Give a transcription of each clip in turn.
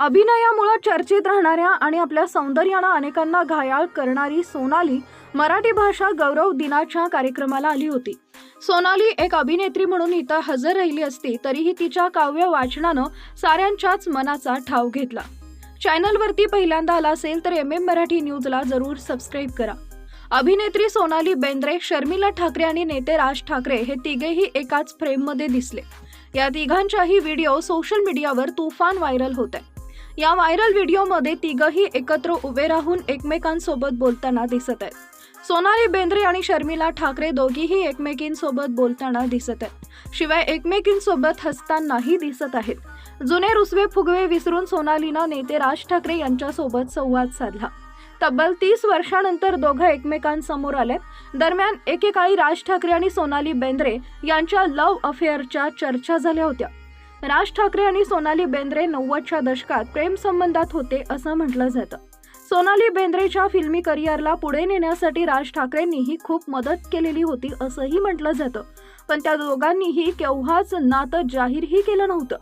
अभिनयामुळं चर्चेत राहणाऱ्या आणि आपल्या सौंदर्यानं अनेकांना घायाळ करणारी सोनाली मराठी भाषा गौरव दिनाच्या कार्यक्रमाला आली होती. सोनाली एक अभिनेत्री म्हणून इथं हजर राहिली असती तरीही तिच्या काव्य वाचनानं साऱ्यांच्याच मनाचा ठाव घेतला. चॅनलवरती पहिल्यांदा आला असेल तर एम एम मराठी न्यूजला जरूर सबस्क्राईब करा. अभिनेत्री सोनाली बेंद्रे शर्मिला ठाकरे आणि नेते राज ठाकरे हे तिघेही एकाच फ्रेममध्ये दिसले. या तिघांच्याही व्हिडिओ सोशल मीडियावर तुफान व्हायरल होत आहे या व्हायरल व्हिडिओमध्ये तिघही एकत्र उभे राहून एकमेकांसोबत बोलताना दिसत आहेत. सोनाली बेंद्रे आणि शर्मिला ठाकरे दोघीही एकमेकींसोबत बोलताना दिसत आहेत. शिवाय एकमेकींसोबत हसतानाही दिसत आहेत. जुने रुसवे फुगवे विसरून सोनालीनं नेते राज ठाकरे यांच्यासोबत संवाद साधला. तब्बल तीस वर्षानंतर दोघं एकमेकांसमोर आले. दरम्यान एकेकाळी राज ठाकरे आणि सोनाली बेंद्रे यांच्या लव्ह अफेअरच्या चर्चा झाल्या होत्या. राज ठाकरे आणि सोनाली बेंद्रे नव्वदच्या दशकात प्रेम संबंधात होते असं म्हटलं जातं. सोनाली बेंद्रेच्या फिल्मी करिअरला पुढे नेण्यासाठी राज ठाकरेंनीही खूप मदत केलेली होती असंही म्हटलं जातं. पण त्या दोघांनीही केव्हाच नातं जाहीरही केलं नव्हतं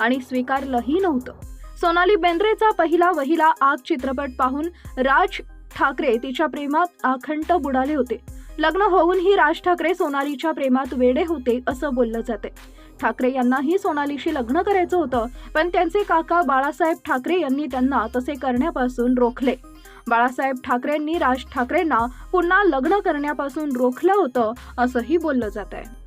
आणि स्वीकारलंही नव्हतं. सोनाली बेंद्रेचा पहिला वहिला आग चित्रपट पाहून राज ठाकरे तिच्या प्रेमात आखंट बुडाले होते. लग्न होऊनही राज ठाकरे सोनालीच्या प्रेमात वेडे होते असं बोललं जाते. ठाकरे यांनाही सोनालीशी लग्न करायचं होतं पण त्यांचे काका बाळासाहेब ठाकरे यांनी त्यांना तसे करण्यापासून रोखले. बाळासाहेब ठाकरेंनी राज ठाकरेंना पुन्हा लग्न करण्यापासून रोखलं होतं असंही बोललं जात आहे